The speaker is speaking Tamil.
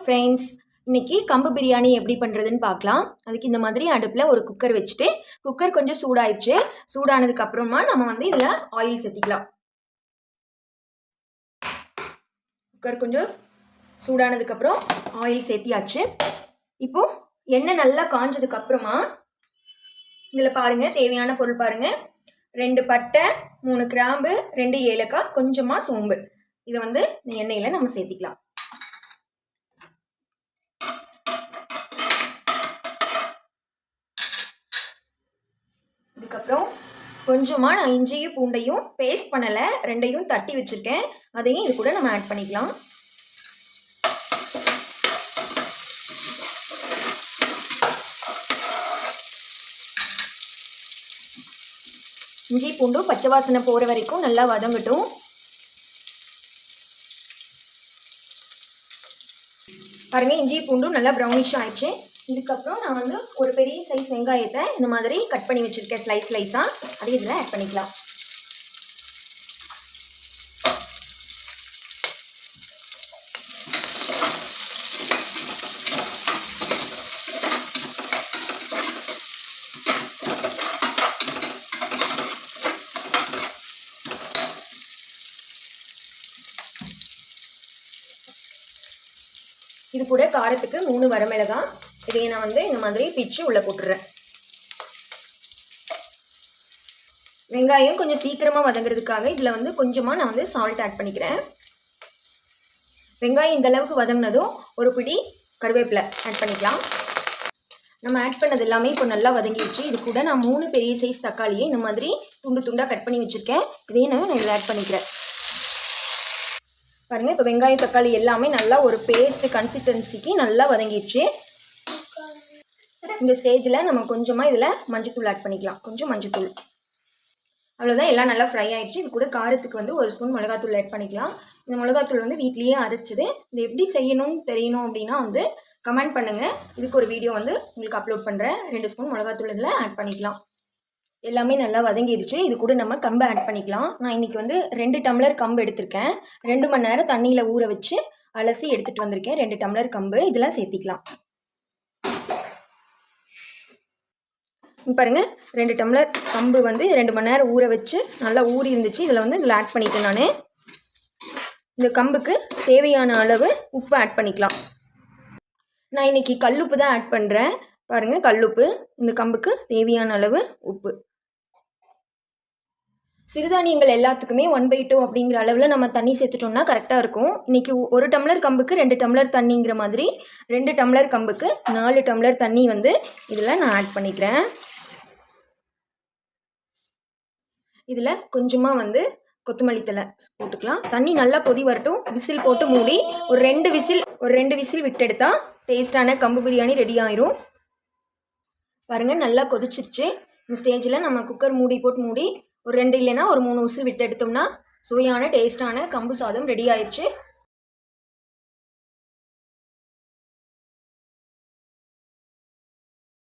ஃப்ரெண்ட்ஸ் இன்னைக்கு கம்பு பிரியாணி எப்படி பண்ணுறதுன்னு பார்க்கலாம். அதுக்கு இந்த மாதிரி அடுப்பில் ஒரு குக்கர் வச்சுட்டு குக்கர் கொஞ்சம் சூடாயிடுச்சு. சூடானதுக்கப்புறமா நம்ம வந்து இதில் ஆயில் சேர்த்திக்கலாம். குக்கர் கொஞ்சம் சூடானதுக்கப்புறம் ஆயில் சேர்த்தியாச்சு. இப்போ எண்ணெய் நல்லா காஞ்சதுக்கப்புறமா இதில் பாருங்கள் தேவையான பொருள் பாருங்கள் ரெண்டு பட்டை மூணு கிராம்பு ரெண்டு ஏலக்காய் கொஞ்சமாக சோம்பு. இதை வந்து இந்த எண்ணெயில் நம்ம சேர்த்திக்கலாம். அதுக்கப்புறம் கொஞ்சமாக நான் இஞ்சியும் பூண்டையும் பேஸ்ட் பண்ணலை ரெண்டையும் தட்டி வச்சுருக்கேன். அதையும் இது கூட நம்ம ஆட் பண்ணிக்கலாம். இஞ்சி பூண்டும் பச்சை வாசனை போகிற வரைக்கும் நல்லா வதங்கட்டும். பாருங்கள் இஞ்சி பூண்டும் நல்லா ப்ரௌனிஷ் ஆயிடுச்சு. இதுக்கப்புறம் நான் வந்து ஒரு பெரிய சைஸ் வெங்காயத்தை இந்த மாதிரி கட் பண்ணி வச்சுருக்கேன் ஸ்லைஸ் ஸ்லைஸாக அதே இதில் ஆட் பண்ணிக்கலாம். இது கூட காரத்துக்கு மூணு வரமிளகாய் இதையே நான் வந்து இந்த மாதிரி பிச்சு உள்ளே போட்டுடுறேன் வெங்காயம் கொஞ்சம் சீக்கிரமாக வதங்குறதுக்காக இதில் வந்து கொஞ்சமாக நான் வந்து சால்ட் ஆட் பண்ணிக்கிறேன். வெங்காயம் இந்த அளவுக்கு வதங்கினதும் ஒரு பிடி கருவேப்பிலை ஆட் பண்ணிக்கலாம். நம்ம ஆட் பண்ணது எல்லாமே இப்போ நல்லா வதங்கிடுச்சு. இது கூட நான் மூணு பெரிய சைஸ் தக்காளியை இந்த மாதிரி துண்டு துண்டாக கட் பண்ணி வச்சுருக்கேன். இதையும் நான் இதில் ஆட் பண்ணிக்கிறேன். பாருங்கள் இப்போ வெங்காயம் தக்காளி எல்லாமே நல்லா ஒரு பேஸ்ட் கன்சிஸ்டன்சிக்கு நல்லா வதங்கிடுச்சு. இந்த ஸ்டேஜில் நம்ம கொஞ்சமாக இதில் மஞ்சத்தூள் ஆட் பண்ணிக்கலாம். கொஞ்சம் மஞ்சத்தூள். அவ்வளோதான் எல்லாம் நல்லா ஃப்ரை ஆகிடுச்சு இது கூட காரத்துக்கு வந்து ஒரு ஸ்பூன் மிளகாத்தூள் ஆட் பண்ணிக்கலாம். இந்த மிளகாத்தூள் வந்து வீட்லேயே அரைச்சிது. இது எப்படி செய்யணும்னு தெரியணும் அப்படின்னா வந்து கமெண்ட் பண்ணுங்கள் இதுக்கு ஒரு வீடியோ வந்து உங்களுக்கு அப்லோட் பண்ணுறேன் ரெண்டு ஸ்பூன் மிளகாத்தூள் இதில் ஆட் பண்ணிக்கலாம். எல்லாமே நல்லா வதங்கிடுச்சு. இது கூட நம்ம கம்பை ஆட் பண்ணிக்கலாம். நான் இன்றைக்கி வந்து ரெண்டு டம்ளர் கம்பு எடுத்திருக்கேன். ரெண்டு மணி நேரம் தண்ணியில் ஊற வச்சு அலசி எடுத்துகிட்டு வந்திருக்கேன். ரெண்டு டம்ளர் கம்பு. இதெல்லாம் சேர்த்திக்கலாம். பாருங்கள் ரெண்டு டம்ளர் கம்பு வந்து ரெண்டு மணி நேரம் ஊற வச்சு நல்லா ஊறி இருந்துச்சு. இதில் வந்து இதில் ஆட் பண்ணிட்டேன் நான். இந்த கம்புக்கு தேவையான அளவு உப்பு ஆட் பண்ணிக்கலாம். நான் இன்றைக்கி கல்லுப்பு தான் ஆட் பண்ணுறேன் பாருங்கள் கல்லுப்பு. இந்த கம்புக்கு தேவையான அளவு உப்பு. சிறுதானியங்கள் எல்லாத்துக்குமே ஒன் பை டூ அப்படிங்கிற அளவில் நம்ம தண்ணி சேர்த்துட்டோம்னா கரெக்டாக இருக்கும். இன்றைக்கி ஒரு டம்ளர் கம்புக்கு ரெண்டு டம்ளர் தண்ணிங்கிற மாதிரி ரெண்டு டம்ளர் கம்புக்கு நாலு டம்ளர் தண்ணி வந்து இதில் நான் ஆட் பண்ணிக்கிறேன். இதில் கொஞ்சமாக வந்து கொத்தமல்லி தலை போட்டுக்கலாம். தண்ணி நல்லா கொதி வரட்டும். விசில் போட்டு மூடி ஒரு ரெண்டு விசில் ஒரு ரெண்டு விசில் விட்டு எடுத்தால் டேஸ்டான கம்பு பிரியாணி ரெடி ஆயிரும். பாருங்கள் நல்லா கொதிச்சிருச்சு. இந்த ஸ்டேஜில் நம்ம குக்கர் மூடி போட்டு மூடி ஒரு ரெண்டு இல்லைன்னா ஒரு மூணு விசில் விட்டு எடுத்தோம்னா சுவையான டேஸ்டான கம்பு சாதம் ரெடி ஆயிடுச்சு